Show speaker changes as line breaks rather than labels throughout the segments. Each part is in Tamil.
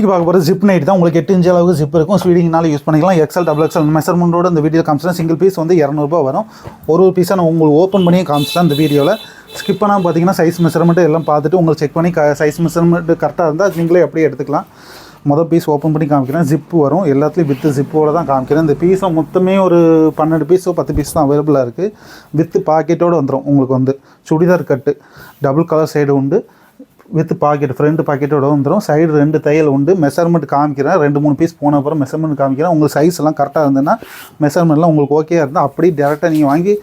இன்றைக்கி பார்க்க போகிற ஜிப் நைட் தான். உங்களுக்கு எட்டு இன்ச்சு அளவுக்கு ஜிப் இருக்கும். ஸ்வீடிங்னால யூஸ் பண்ணிக்கலாம். எக்ஸல் டபுள் எக்ஸல் மெஷர்மெண்ட்டோட இந்த வீடியோ காமிச்சினா சிங்கிள் பீஸ் வந்து இரநூறுபா வரும். ஒரு ஒரு பீஸாக நான் உங்களுக்கு ஓப்பன் பண்ணி காமிச்சிட்டேன் இந்த வீடியோவில் ஸ்கிப் பண்ணால் பார்த்தீங்கன்னா சைஸ் மெஷர்மெண்ட்டு எல்லாம் பார்த்துட்டு உங்களுக்கு செக் பண்ணி சைஸ் மெஷர்மெண்ட் கரெக்டாக இருந்தால் நீங்களே அப்படியே எடுத்துக்கலாம். மொதல் பீஸ் ஓப்பன் பண்ணி காமிக்கிறேன். ஜிப்பு வரும். எல்லாத்துலேயும் வித்து ஜிப்போடு தான் காமிக்கிறேன். இந்த பீஸை மொத்தமே ஒரு பன்னெண்டு பீஸோ பத்து பீஸ் தான் அவைலபிளாக இருக்குது வித்து பாக்கெட்டோடு வந்துடும் உங்களுக்கு வந்து சுடிதார் கட்டு. டபுள் கலர் சைடு உண்டு. வித் பாக்கெட் ஃப்ரண்ட் பாக்கெட்டோட வந்துடும் சைடு ரெண்டு தையல் உண்டு. மெஷர்மெண்ட் காமிக்கிறேன். ரெண்டு மூணு பீஸ் போன அப்புறம் மெஷர்மெண்ட் காமிக்கிறேன். உங்களுக்கு சைஸ் எல்லாம் கரெக்டாக இருந்ததுன்னா மெஷர்மெண்ட்லாம் உங்களுக்கு ஓகே இருந்தால் அப்படியே டேரெக்டாக நீங்கள் வாங்கி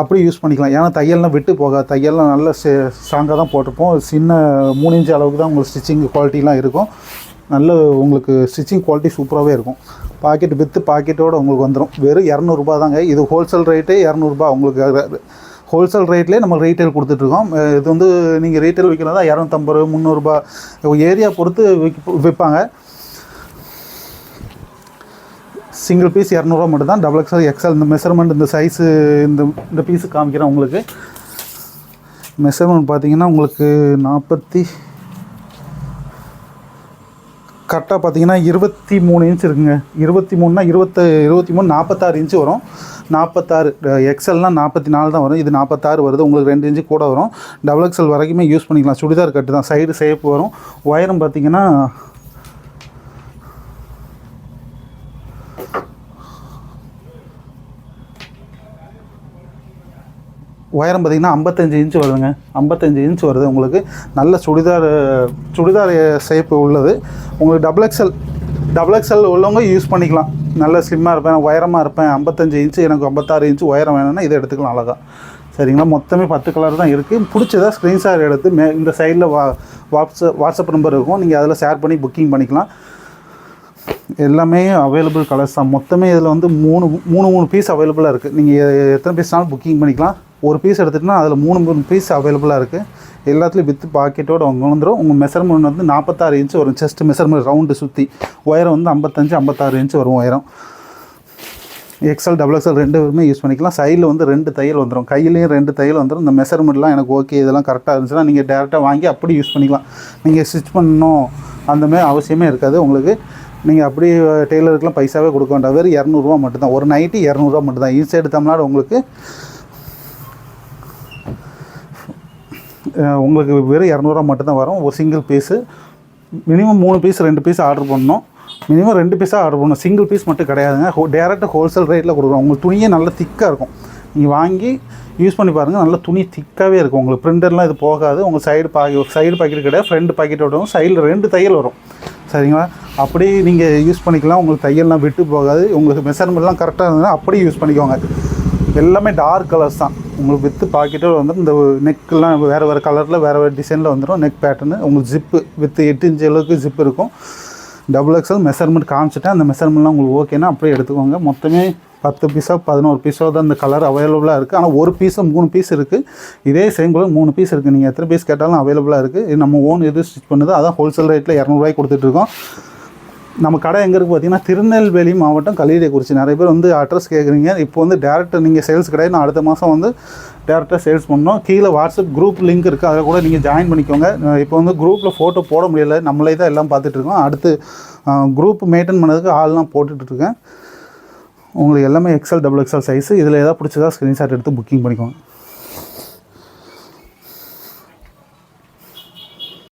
அப்படியே யூஸ் பண்ணிக்கலாம். ஏன்னா தையல்லாம் விட்டு போகாது. தையல்லாம் நல்ல ஸ்ட்ராங்காக தான் போட்டிருப்போம். சின்ன மூணு இன்ச்சு அளவுக்கு தான் உங்களுக்கு ஸ்டிச்சிங் குவாலிட்டிலாம் இருக்கும். நல்ல உங்களுக்கு ஸ்டிச்சிங் குவாலிட்டி சூப்பராகவே இருக்கும். பாக்கெட் வித்து பாக்கெட்டோடு உங்களுக்கு வந்துடும் வெறும் இரநூறுபா தாங்க. இது ஹோல்சேல் ரேட்டே இரநூறுபா. உங்களுக்கு ஹோல்சேல் ரேட்லேயே நம்ம ரீட்டைல் கொடுத்துட்ருக்கோம். இது வந்து நீங்கள் ரீட்டைல் விற்கிறதா இரநூத்தம்பது ரூபா முந்நூறுரூபா ஏரியா பொறுத்து விற்ப விற்பாங்க. சிங்கிள் பீஸ் இரநூறுவா மட்டும் தான் டபுள் எக்ஸ்எல் எக்ஸ்எல் இந்த மெஷர்மெண்ட் இந்த சைஸு இந்த இந்த பீஸு காமிக்கிறேன் உங்களுக்கு. மெஷர்மெண்ட் பார்த்தீங்கன்னா உங்களுக்கு நாற்பத்தி கரெக்டாக பார்த்தீங்கன்னா இருபத்தி மூணு இன்ச் இருக்குங்க. இருபத்தி மூணுனா இருபத்து இருபத்தி மூணு நாற்பத்தாறு இன்ச்சு வரும். நாற்பத்தாறு எக்ஸல்னால் நாற்பத்தி நாலு தான் வரும். இது நாற்பத்தாறு வருது. உங்களுக்கு ரெண்டு இன்ச்சு கூட வரும். டபுள் எக்ஸல் வரைக்குமே யூஸ் பண்ணிக்கலாம். சுடிதார் கட்டு தான். சைடு ஷேப் வரும். ஒயரம் பார்த்தீங்கன்னா உயரம் பார்த்தீங்கன்னா ஐம்பத்தஞ்சு இன்ச்சு வருதுங்க. ஐம்பத்தஞ்சு இன்ச் வருது. உங்களுக்கு நல்ல சுடிதார் சுடிதார் ஷேப் உள்ளது. உங்களுக்கு டபுள் எக்ஸல் டபுள் எக்ஸ்எல் உள்ளவங்க யூஸ் பண்ணிக்கலாம். நல்ல ஸ்லிம்மாக இருப்பேன் உயரமாக இருப்பேன் ஐம்பத்தஞ்சு இன்ச்சு எனக்கு ஐம்பத்தாறு இன்ச்சு உயரம் வேணும்னா இதை எடுத்துக்கலாம் அழகாக சரிங்களா? மொத்தமே பத்து கலர் தான் இருக்குது பிடிச்சதா ஸ்க்ரீன்ஷாட் எடுத்து மே இந்த சைடில் வா வாட்ஸ்அப் வாட்ஸ்அப் நம்பர் இருக்கும். நீங்கள் அதில் ஷேர் பண்ணி புக்கிங் பண்ணிக்கலாம். எல்லாமே அவைலபிள் கலர்ஸ் தான். மொத்தமே இதில் வந்து மூணு மூணு மூணு பீஸ் அவைலபிளாக இருக்குது நீங்கள் எத்தனை பீஸ்னாலும் புக்கிங் பண்ணிக்கலாம். ஒரு பீஸ் எடுத்துகிட்டுனா அதில் மூணு மூணு பீஸ் அவைலபிளாக இருக்குது எல்லாத்துலேயும் வித்து பாக்கெட்டோடு அவங்க வந்துடும் உங்கள் மெஷர்மெண்ட் வந்து நாற்பத்தாறு இன்ச்சு வரும். செஸ்ட் மெஷர்மெண்ட் ரவுண்டு சுற்றி உயரம் வந்து ஐம்பத்தஞ்சு ஐம்பத்தாறு இன்ச்சு வரும் உயரம் எக்ஸல் டபுள் எக்ஸல் ரெண்டு பேருமே யூஸ் பண்ணிக்கலாம். சைடில் வந்து ரெண்டு தையல் வந்துடும் கையிலையும் ரெண்டு தையல் வந்துடும் இந்த மெஷர்மெண்ட்லாம் எனக்கு ஓகே இதெல்லாம் கரெக்டாக இருந்துச்சுன்னா நீங்கள் டேரெக்டாக வாங்கி அப்படி யூஸ் பண்ணிக்கலாம். நீங்கள் ஸ்டிச் பண்ணணும். அந்தமாதிரி அவசியமே இருக்காது உங்களுக்கு. நீங்கள் அப்படி டெய்லருக்குலாம் பைசாவே கொடுக்க வேண்டாம். வெறும் இரநூறுவா மட்டும்தான். ஒரு நைட்டு இரநூறுவா மட்டும்தான். இன்சைடு தமிழ்நாடு உங்களுக்கு உங்களுக்கு வெறும் இரநூறுவா மட்டும்தான் வரும். ஒரு சிங்கிள் பீஸு மினிமம் மூணு பீஸ் ரெண்டு பீஸ் ஆர்டர் பண்ணணும். மினிமம் ரெண்டு பீஸாக ஆர்டர் பண்ணணும். சிங்கிள் பீஸ் மட்டும் கிடையாதுங்க. ஹோ டேரெக்டாக ஹோல்சேல் ரேட்டில் கொடுக்குறோம். உங்களுக்கு துணியே நல்லா திக்காக இருக்கும். நீங்கள் வாங்கி யூஸ் பண்ணி பாருங்கள் நல்ல துணி திக்காகவே இருக்கும். உங்களுக்கு பிரிண்டர்லாம் இது போகாது. உங்கள் சைடு பாக்கெட் சைடு பாக்கெட் கிடையாது. ஃப்ரண்ட் பாக்கெட்டோட வரும். சைடில் ரெண்டு தையல் வரும். சரிங்களா? அப்படி நீங்கள் யூஸ் பண்ணிக்கலாம். உங்களுக்கு தையல்லாம் விட்டு போகாது. உங்களுக்கு மெஷர்மெண்ட்லாம் கரெக்டாக இருந்ததுன்னா அப்படியே யூஸ் பண்ணிக்கோங்க. எல்லாமே டார்க் கலர்ஸ் தான். உங்களுக்கு வித்து பாக்கெட்டோடு வந்து இந்த நெக்கெல்லாம் வேறு வேறு கலரில் வேறு வேறு டிசைனில் வந்துடும் நெக் பேட்டர்னு உங்களுக்கு ஜிப்பு வித்து எட்டு இன்ச்சு அளவுக்கு ஜிப் இருக்கும். டபுள் எக்ஸல் மெஷர்மெண்ட் காமிச்சிட்டேன். அந்த மெஷர்மெண்ட்லாம் உங்களுக்கு ஓகேனா அப்படியே எடுத்துக்கோங்க. மொத்தமே பத்து பீஸோ பதினோரு பீஸோ தான் இந்த கலர் அவைலபிளாக இருக்குது ஆனால் ஒரு பீஸோ மூணு பீஸ் இருக்குது இதே சேம் கலர் மூணு பீஸ் இருக்குது நீங்கள் எத்தனை பீஸ் கேட்டாலும் அவைலபிளாக இருக்குது இது நம்ம ஓன் எது ஸ்டிச் பண்ணுது அதான் ஹோல்சேல் ரேட்டில் இரநூறுவாய்க்கு கொடுத்துட்ருக்கோம் நம்ம கடை எங்கே இருக்குது பார்த்தீங்கன்னா திருநெல்வேலி மாவட்டம் கலியடைக்குறிச்சி. நிறைய பேர் வந்து அட்ரஸ் கேட்குறீங்க இப்போ வந்து டேரெக்டாக நீங்கள் சேல்ஸ் கிடையாது நான் அடுத்த மாதம் வந்து டேரெக்டாக சேல்ஸ் பண்ணோம் கீழே வாட்ஸ்அப் குரூப் லிங்க் இருக்குது அதை கூட நீங்கள் ஜாயின் பண்ணிக்கோங்க. இப்போ வந்து குரூப்பில் ஃபோட்டோ போட முடியல. நம்மளே தான் எல்லாம் பார்த்துட்ருக்கோம் அடுத்து குரூப் மெயின்டைன் பண்ணதுக்கு ஆள்லாம் போட்டுட்ருக்கேன் உங்களுக்கு எல்லாமே எக்ஸல் டபுள் எக்ஸல் சைஸு இதில் எதாவது பிடிச்சதா ஸ்க்ரீன்ஷாட் எடுத்து புக்கிங் பண்ணிக்கோங்க.